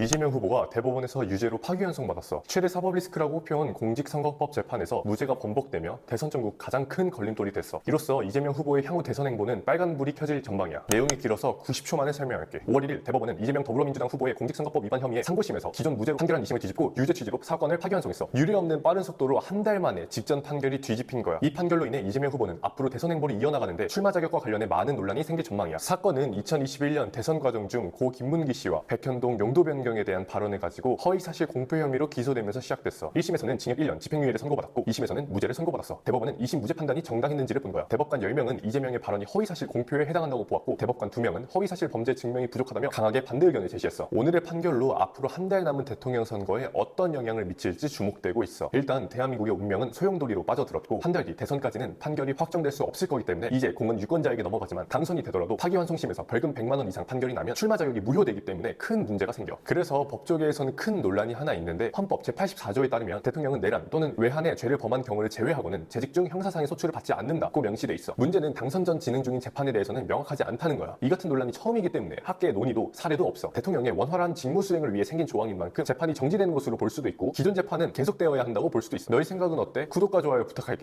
이재명 후보가 대법원에서 유죄로 파기환송 받았어. 최대 사법 리스크라고 표현 공직선거법 재판에서 무죄가 번복되며 대선 전국 가장 큰 걸림돌이 됐어. 이로써 이재명 후보의 향후 대선 행보는 빨간불이 켜질 전망이야. 내용이 길어서 90초 만에 설명할게. 5월 1일 대법원은 이재명 더불어민주당 후보의 공직선거법 위반 혐의의 상고심에서 기존 무죄로 판결한 2심을 뒤집고 유죄 취지로 사건을 파기환송했어. 유례 없는 빠른 속도로 한 달 만에 직전 판결이 뒤집힌 거야. 이 판결로 인해 이재명 후보는 앞으로 대선 행보를 이어나가는데 출마 자격과 관련해 많은 논란이 생길 전망이야. 사건은 2021년 대선 과정 중 고 김문기 씨와 백현동 용도 변 경에 대한 발언을 가지고 허위 사실 공표 혐의로 기소되면서 시작됐어. 1심에서는 징역 1년, 집행유예를 선고받았고 2심에서는 무죄를 선고받았어. 대법원은 2심 무죄 판단이 정당했는지를 본 거야. 대법관 10명은 이재명의 발언이 허위 사실 공표에 해당한다고 보았고 대법관 2명은 허위 사실 범죄 증명이 부족하다며 강하게 반대 의견을 제시했어. 오늘의 판결로 앞으로 한 달 남은 대통령 선거에 어떤 영향을 미칠지 주목되고 있어. 일단 대한민국의 운명은 소용돌이로 빠져들었고 한 달 뒤 대선까지는 판결이 확정될 수 없을 거기 때문에 이제 공은 유권자에게 넘어가지만 당선이 되더라도 파기환송심에서 벌금 100만 원 이상 판결이 나면 출마 자격이 무효되기 때문에 큰 문제가 생겨. 그래서 법조계에서는 큰 논란이 하나 있는데 헌법 제84조에 따르면 대통령은 내란 또는 외환의 죄를 범한 경우를 제외하고는 재직 중 형사상의 소출을 받지 않는다고 명시돼 있어. 문제는 당선 전 진행 중인 재판에 대해서는 명확하지 않다는 거야. 이 같은 논란이 처음이기 때문에 학계의 논의도 사례도 없어. 대통령의 원활한 직무 수행을 위해 생긴 조항인 만큼 재판이 정지되는 것으로 볼 수도 있고 기존 재판은 계속되어야 한다고 볼 수도 있어. 너희 생각은 어때? 구독과 좋아요 부탁할게.